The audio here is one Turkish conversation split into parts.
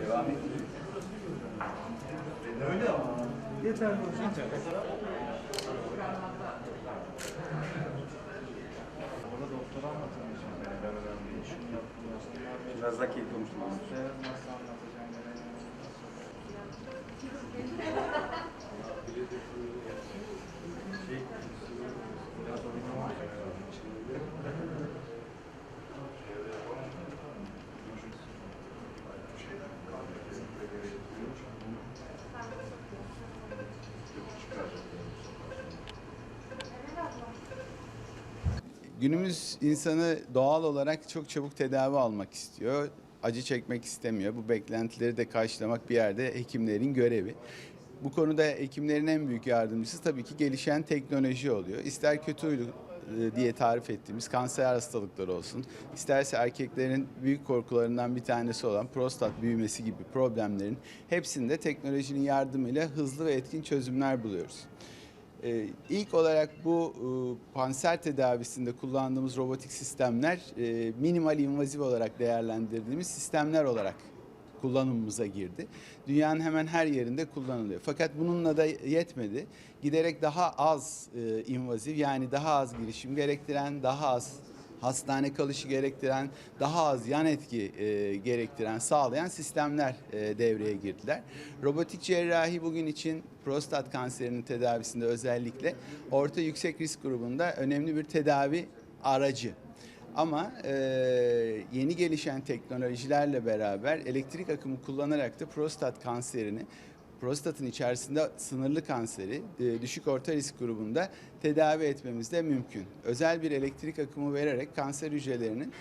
Devam ediyor. Öyle ama. Yeterli hocam. Orada doktora anlatılmışım ben önemli. Şunu yaptım. Biraz daha keyifli olmuştu. Size nasıl anlatacağım ben Biraz oyun olacak. Günümüz insanı doğal olarak çok çabuk tedavi almak istiyor. Acı çekmek istemiyor. Bu beklentileri de karşılamak bir yerde hekimlerin görevi. Bu konuda hekimlerin en büyük yardımcısı tabii ki gelişen teknoloji oluyor. İster kötü huylu e, diye tarif ettiğimiz kanser hastalıkları olsun, isterse erkeklerin büyük korkularından bir tanesi olan prostat büyümesi gibi problemlerin hepsinde teknolojinin yardımıyla hızlı ve etkin çözümler buluyoruz. Ee, ilk olarak bu e, panser tedavisinde kullandığımız robotik sistemler e, minimal invaziv olarak değerlendirdiğimiz sistemler olarak kullanımımıza girdi. Dünyanın hemen her yerinde kullanılıyor. Fakat bununla da yetmedi. Giderek daha az e, invaziv yani daha az girişim gerektiren, daha az hastane kalışı gerektiren, daha az yan etki e, gerektiren, sağlayan sistemler e, devreye girdiler. Robotik cerrahi bugün için prostat kanserinin tedavisinde özellikle orta yüksek risk grubunda önemli bir tedavi aracı. Ama e, yeni gelişen teknolojilerle beraber elektrik akımı kullanarak da prostat kanserini prostatın içerisinde sınırlı kanseri e, düşük orta risk grubunda tedavi etmemiz de mümkün. Özel bir elektrik akımı vererek kanser hücrelerinin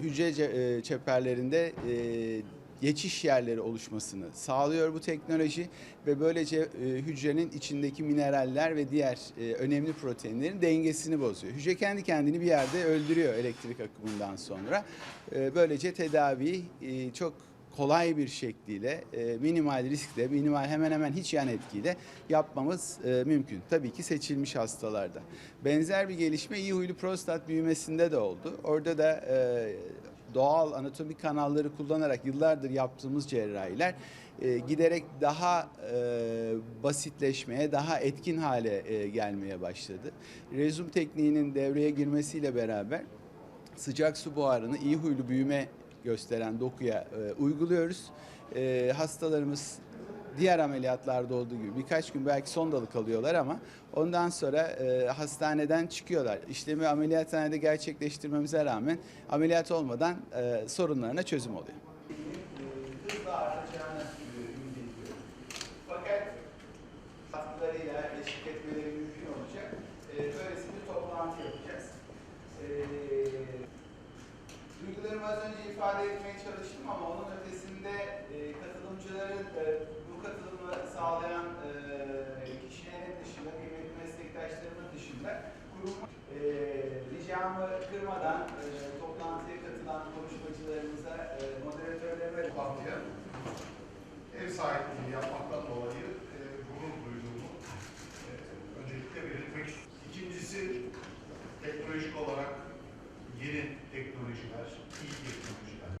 hücre e, çeperlerinde e, geçiş yerleri oluşmasını sağlıyor bu teknoloji ve böylece hücrenin içindeki mineraller ve diğer önemli proteinlerin dengesini bozuyor. Hücre kendi kendini bir yerde öldürüyor elektrik akımından sonra. Böylece tedaviyi çok kolay bir şekliyle e, minimal riskle, minimal hemen hemen hiç yan etkiyle yapmamız e, mümkün. Tabii ki seçilmiş hastalarda. Benzer bir gelişme iyi huylu prostat büyümesinde de oldu. Orada da e, doğal anatomik kanalları kullanarak yıllardır yaptığımız cerrahiler giderek daha basitleşmeye, daha etkin hale gelmeye başladı. Rezum tekniğinin devreye girmesiyle beraber sıcak su buharını iyi huylu büyüme gösteren dokuya e, uyguluyoruz. E, hastalarımız diğer ameliyatlarda olduğu gibi birkaç gün belki sondalı kalıyorlar ama ondan sonra e, hastaneden çıkıyorlar. İşlemi ameliyathanede gerçekleştirmemize rağmen ameliyat olmadan e, sorunlarına çözüm oluyor. Fakat eşlik etmeleri mümkün olacak. E, böylesi bir toplantı yapacağız. Duygularımı az önce ifade etmeye çalıştım ama onun ötesinde e, katılımcıların e, bu katılımı sağlayan e, kişilerin dışında, kıymetli meslektaşlarımın dışında kurum e, ricamı kırmadan e, toplantıya katılan konuşmacılarımıza, e, moderatörlerime toplantıya ev sahipliği yapmaktan dolayı e, gurur duyduğumu e, öncelikle belirtmek istiyorum. İkincisi teknolojik olarak yeni teknolojiler.